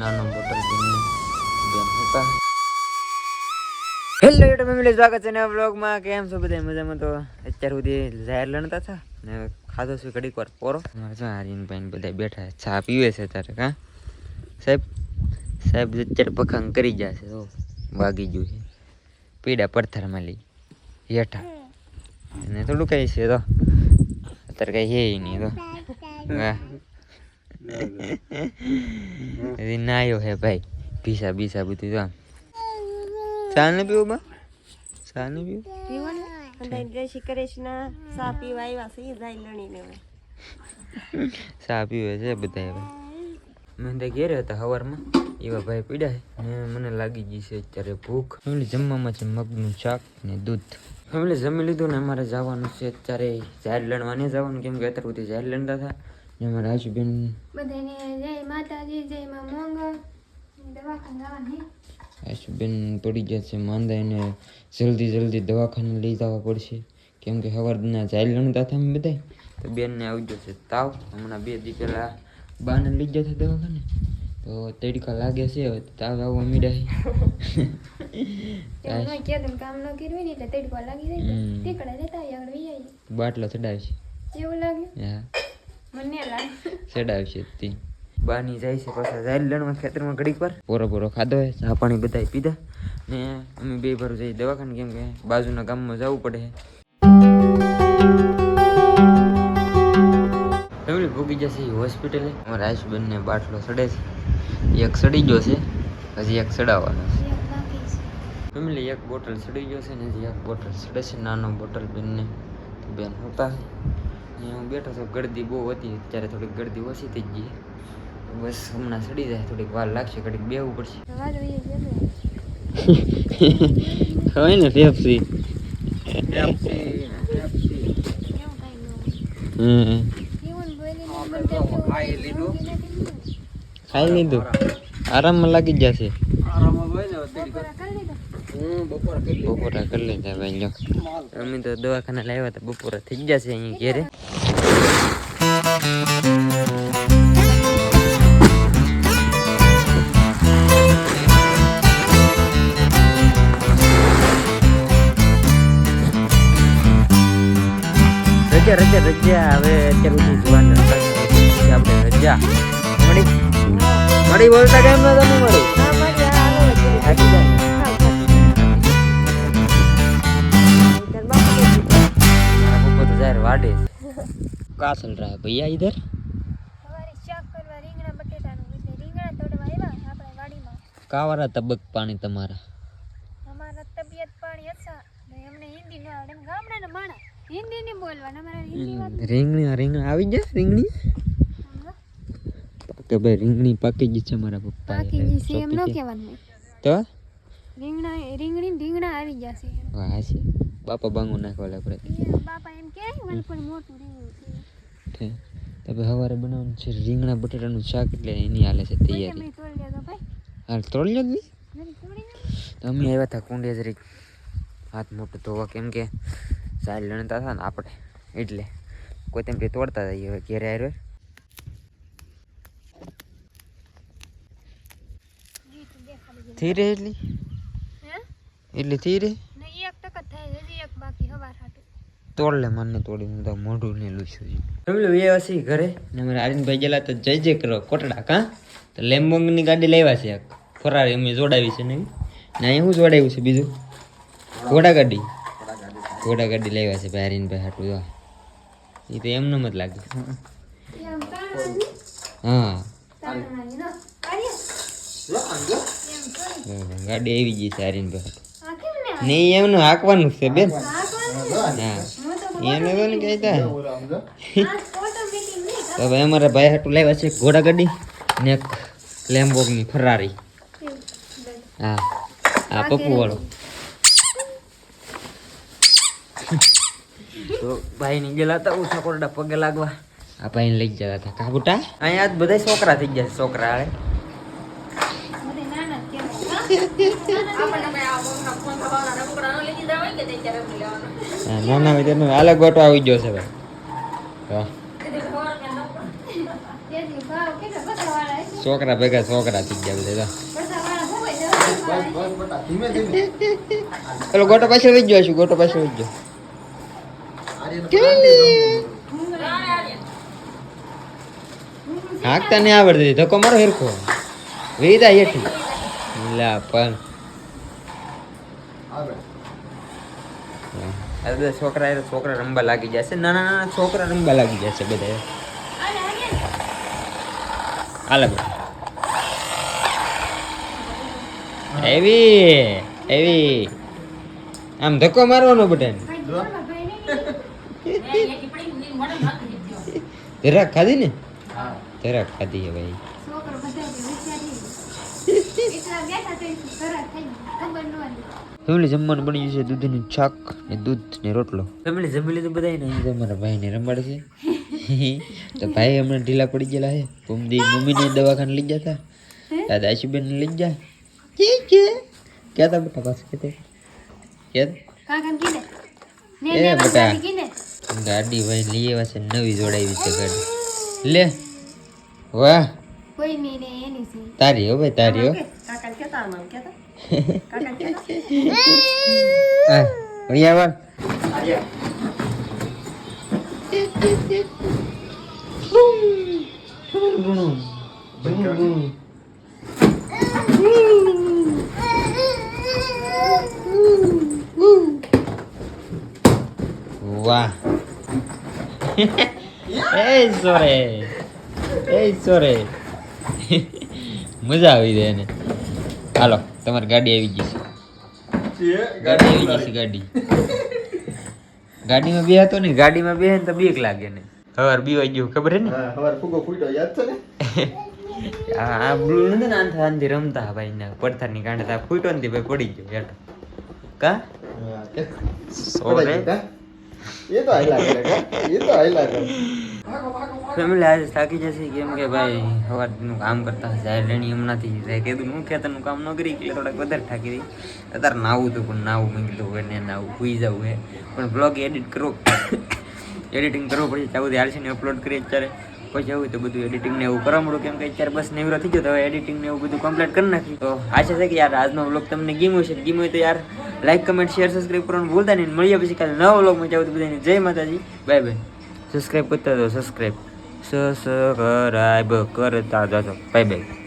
નાનો બેન હતા હેલો યુટ્યુબ ફેમિલી સ્વાગત છે નવા બ્લોગમાં કેમ છો બધા? મજામાં તો? અત્યાર સુધી જાહેર લણતા હતા. ને ખાધો છું ઘડીક વાર પોરો. મારે જો આર્યન ભાઈ બધા બેઠા. ચા પીવે છે અત્યારે હા સાહેબ સાહેબ અત્યારે પખંગ કરી છે તો વાગી ગયું છે. પીડા પડથરમાં લઈ. હેઠા. અને થોડું કઈ છે તો. અત્યારે કઈ હે નહીં તો. હા નાયો હે ભાઈ. પીસા બીસા બધું તો આમ. પીવું બા? ચા પીવું? પીવો જય શ્રી કૃષ્ણ. સા પીવા આવ્યા છે જાય લણીને હવે. પીવે છે બધા હવે. મેં તો ઘેરે હતા સવારમાં. એવા ભાઈ પીડ્યા ને મને લાગી ગઈ છે અત્યારે ભૂખ. ફેમિલી જમવામાં છે મગનું શાક ને દૂધ. ફેમિલી જમી લીધું ને અમારે જવાનું છે અત્યારે ઝાડ લણવા નહીં જવાનું. કેમ કે અત્યારે સુધી ઝાડ લણતા હતા. ને અમારા આશુબેન બધાને જય માતાજી જય માં મોંગલ દવાખાને જવાની. આશુબેન પડી ગયા છે માંદા એને જલ્દી જલ્દી દવાખાને લઈ જવા પડશે. કેમ કે સવારના ઝાડ લણતા હતા અમે બધા તો બેનને આવી ગયો છે તાવ. હમણાં બે દી પહેલાં બાને લઈ ગયા હતા દવાખાને. તો તડકા લાગે છે હવે તાવ આવવા મીડા એમાં કેદમ કામ ન કર્યું હોય ને એટલે તડકો લાગી જાય હમ. ટીકડા લેતા આવીએ આગળ વી આવીએ. બાટલો ચડાવશે એવું લાગે? હા. ચડાવશે તે. બાની જાય છે પાછા ઝાડ લણવા ખેતરમાં ઘડીક વાર. પોરો પોરો ખાધો હોય ચા પાણી બધાય પીધા. ને અમે બે ભરું જઈએ દવાખાને કેમ કે બાજુના ગામમાં જવું પડે ફેમિલી ભૂગી જશે હોસ્પિટલે. અમારા આયુષબેનને બાટલો સડે છે. એક સડી ગયો છે હજી એક સડાવવાનો છે. ફેમિલી એક બોટલ સડી ગયો છે ને હજી એક બોટલ સડે છે. નાનો બોટલ બેનને. બેન હોતા હું બેઠો છું ગળદી બહુ હતી અત્યારે થોડીક ગળદી ઓછી થઈ ગઈ બસ હમણાં સડી જાય થોડીક વાર લાગશે ઘડીક બેવું પડશે. ખવાય ને. પેપ્સી ન તો ખાઈ લીધું. ખાઈ લીધું? આરામમાં લાગી જશે બપોરા હોય લીધો? બપોરા કરી લીધા ભાઈ અમે તો દવાખાને લાવ્યા હતા, બપોરા થઈ જશે અહીંયા ઘેરે. રજા રજા રજા, હવે અત્યારે રજા. મળી. મળી બોલતા કેમ ન મળી? બટેટાનું चल રીંગણા है આવ્યા આપણે વાડીમાં. કાવારા તબક પાણી તમારા? અમારા તબિયત પાણી હતા એમને હિન્દી ન આવડે ગામડાના માણસ. હિન્દી નહીં બોલવાના અમારા હિન્દી રીંગણી રીંગણી આવી ગયા રીંગણી? કે ભાઈ રીંગણી પાકી ગઈ છે મારા પપ્પા પાકી ગઈ છે એમ ન કહેવાનું તો? રીંગણા રીંગણી રીંગણા આવી જશે વાહ છે. બાપા બાંગો નાખવા લાગે બાપા એમ કે મને પણ મોટું રીંગણું છે તો સવારે બનાવવાનું છે રીંગણા બટેટાનું શાક એટલે એની હાલે છે તૈયારી. તમે તોડી લેજો હાલ તોડી લો જ અમે આવ્યા હતા કુંડિયા જરીક. હાથ મોટું ધોવા. કેમ કે ચાલ લણતા હતા ને આપણે. એટલે કોઈ તેમ કે તોડતા જઈએ હવે ઘેરે આવ્યો રહે એટલી? એટલી થઈ રહે ને એક ટકા થાય હજી એક બાકી હવાર હાટું તોડ લે મને તોડી હું તો મોઢું ને લૂછું છું એ હસી ઘરે? ને અમારે આરિનભાઈ ગયેલા તો જય જય કરો કોટડા કાં? તો લેમ્બોંગની ગાડી લાવ્યા છે ફરારી અમે જોડાવી છે નહીં ને એ શું જોડાવ્યું છે બીજું? ઘોડા ગાડી. ઘોડા ગાડી લાવ્યા છે ભાઈ હરીનભાઈ હાટું જો. એ તો એમને જ લાગે. હા. ગાડી આવી ગઈ છે હરીનભાઈ નહીં એમનું હાંકવાનું છે બેન. હા. તો? તો ને કહેતા આ અમારા ભાઈ હાટું લાવ્યા છે ઘોડા ગાડી ને એક લેમ્બોગની ફરારી હા હા પપ્પુ વાળો તો ભાઈ ની ગયેલા હતા કોરડા પગે લાગવા. આ ભાઈ લઈ જતા હતા. કાબુટા અહીંયા આજ બધા છોકરા થઈ ગયા છે, છોકરા બધે નાના હોય? તેનો અલગ ગોટો આવી ગયો છે ભાઈ. છોકરા ભેગા છોકરા થઈ ગયા બધા બસ બસ બટા ધીમે ધીમે. પેલો ગોટો પાછળ વહી ગયો છું ગોટો પાછળ વહી ગયો. હાકતા નહીં આવડતી ધક્કો મારો હેરખો. વેદા હેઠી. લા પણ. આવે. આ બધા છોકરા છોકરા રમવા લાગી જશે નાના નાના છોકરા રમવા લાગી જશે બધા. હાલે એવી એવી આમ ધક્કો મારવાનો બધાને. જરાક ખાધી ને? જરાક ખાધી ભાઈ. ફેમિલી જમવાનું બની છે દૂધનું છાક ને દૂધ ને રોટલો. ફેમિલી જમી લીધું બધાય ને તમારા ભાઈને રમાડે છે. તો ભાઈ હમણાં ઢીલા પડી ગયેલા છે. મમ્મી મમ્મીને દવાખાને લઈ જતા દાદા આશુબેન લઈ જા કે કે ક્યાં તા બેટા પાછું કે એ બેટા. ગાડી ભાઈ લઈ આવ્યા છે નવી જોડાવી છે ગાડી લે. વાહ. કોઈ નહીં ને એની છે તારી હો ભાઈ તારી હો કાકા કેતા આમ કેતા કાકા કેતા હા અહીંયા વાર વાહ એ સોરે એ સોરે મજા આવી જાય એને. હાલો તમારી ગાડી આવી ગઈ છે. ગાડી આવી ગઈ છે ગાડી. ગાડીમાં બે હતો ને ગાડીમાં બે ને તો બીક લાગે ને. હવાર બીવાઈ ગયું ખબર હે ને? હવાર ફૂગો ફૂટ્યો યાદ છે ને? આ બ્લુ નથી ને આંધા આંધી રમતા ભાઈ ને પડથારની કાંડે તા ફૂટ્યો ને ભાઈ પડી ગયો હેઠો. કા? હા, કે- સોરે? એ તો આઈ લાગે કા? એ તો હાઈલા કરે. ફેમિલી આજે થાકી જશે કેમ કે ભાઈ, સવારનું કામ કરતા જાહેર રેણી હમણાંથી જાય કીધું, હું ખેતરનું કામ ન કરી? એટલે થોડાક વધારે થાકી રહી. અત્યારે નાવું હતું, પણ નાવું મેં કીધું હોય ને નાવું ભૂઈ જવું હે. પણ બ્લોગ એડિટ કરો એડિટિંગ કરવું પડશે. ચાવું સુધી છે ને અપલોડ કરીએ અત્યારે. પછી આવું તો બધું એડિટિંગ ને એવું કરવા મળું કેમ કે અત્યારે બસ નેવરો થઈ ગયો તો હવે એડિટિંગ ને એવું બધું કમ્પ્લીટ કરી નાખી તો આશા છે કે યાર આજનો બ્લોગ તમને ગીમ્યો છે ગમ્યો તો યાર લાઈક કમેન્ટ શેર સબસ્ક્રાઈબ કરવાનું ભૂલતા નહીં. મળીએ પછી કાલે નવો બ્લોગમાં જાવ તો બધાને જય માતાજી. બાય બાય સબસ્ક્રાઈબ કરતા તો સબસ્ક્રાઈબ સબસ્ક્રાઈબ કરતા જાજો બાય બાય